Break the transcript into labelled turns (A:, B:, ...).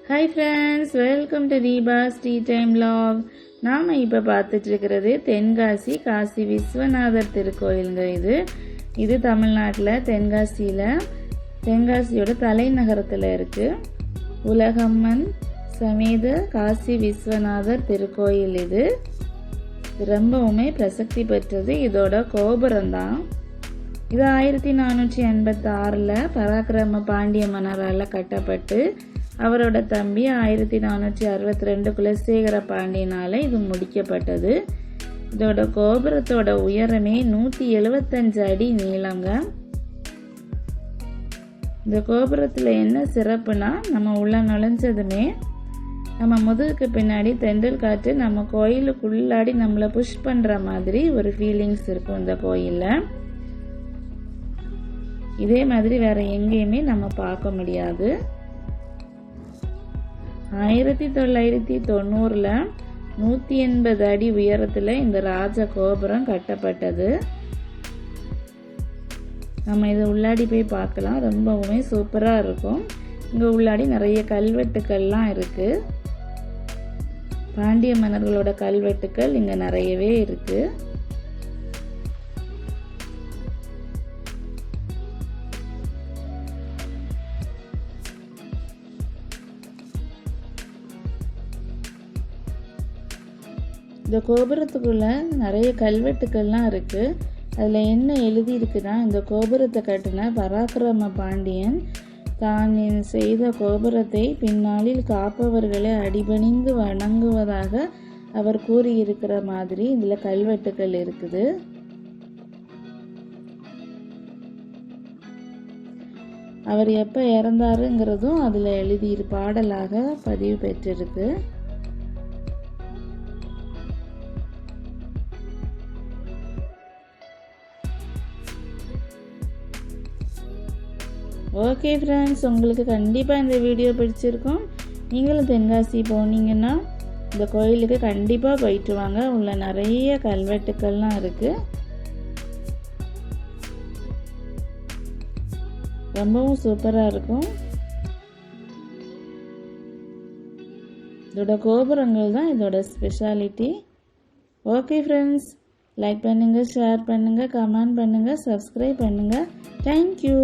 A: Hi friends welcome to Deepa's tea time log நாம் இப்போ பார்த்துட்டு இருக்கிறது தென்காசி காசி விஸ்வநாதர் திருக்கோயிலுங்க இது. இது தமிழ்நாட்டில் தென்காசியில் தென்காசியோட தலைநகரத்தில் இருக்குது உலகம்மன் சமேத காசி விஸ்வநாதர் திருக்கோயில் இது. ரொம்பவுமே பிரசக்தி பெற்றது இதோட கோபுரம் தான் இது ஆயிரத்தி நானூற்றி எண்பத்தி ஆறில் பராக்கிரம பாண்டிய மன்னரால் கட்டப்பட்டு அவரோட தம்பி ஆயிரத்தி நானூற்றி அறுபத்தி ரெண்டு குலசேகர பாண்டியனால் இது முடிக்கப்பட்டது. இதோட கோபுரத்தோட உயரமே நூற்றி எழுபத்தஞ்சு அடி நீளங்க. இந்த கோபுரத்தில் என்ன சிறப்புனா நம்ம உள்ள நுழைஞ்சதுமே நம்ம முதுகுக்கு பின்னாடி தெண்டல் காற்று நம்ம கோயிலுக்குள்ளாடி நம்மளை புஷ் பண்ணுற மாதிரி ஒரு ஃபீலிங்ஸ் இருக்கும் இந்த கோயிலில். இதே மாதிரி வேற எங்கேயுமே நம்ம பார்க்க முடியாது. ஆயிரத்தி தொள்ளாயிரத்தி தொண்ணூறில் நூற்றி எண்பது அடி உயரத்தில் இந்த ராஜ கோபுரம் கட்டப்பட்டது. நம்ம இதை உள்ளாடி போய் பார்க்கலாம். ரொம்பவுமே சூப்பராக இருக்கும். இங்கே உள்ளாடி நிறைய கல்வெட்டுக்கள்லாம் இருக்குது பாண்டிய மன்னர்களோட கல்வெட்டுக்கள் இங்கே நிறையவே இருக்குது இந்த கோபுரத்துக்குள்ளே நிறைய கல்வெட்டுக்கள்லாம் இருக்குது அதில் என்ன எழுதியிருக்குன்னா இந்த கோபுரத்தை கட்டின பராக்கிரம பாண்டியன் தான் செய்த கோபுரத்தை பின்னாளில் காப்பவர்களை அடிபணிந்து வணங்குவதாக அவர் கூறியிருக்கிற மாதிரி இதில் கல்வெட்டுக்கள் இருக்குது. அவர் எப்போ இறந்தாருங்கிறதும் அதில் எழுதியிரு பாடலாக பதிவு பெற்றிருக்கு. ஓகே ஃப்ரெண்ட்ஸ் உங்களுக்கு கண்டிப்பாக இந்த வீடியோ பிடிச்சிருக்கும். நீங்களும் தென்காசி போனீங்கன்னா இந்த கோயிலுக்கு கண்டிப்பாக போயிட்டு வாங்க. உள்ள நிறைய கல்வெட்டுக்கள்லாம் இருக்குது ரொம்பவும் சூப்பராக இருக்கும். இதோட கோபுரங்கள் தான் இதோட ஸ்பெஷாலிட்டி ஓகே ஃப்ரெண்ட்ஸ் லைக் பண்ணுங்கள் ஷேர் பண்ணுங்கள் கமெண்ட் பண்ணுங்கள் சப்ஸ்கிரைப் பண்ணுங்கள் தேங்க்யூ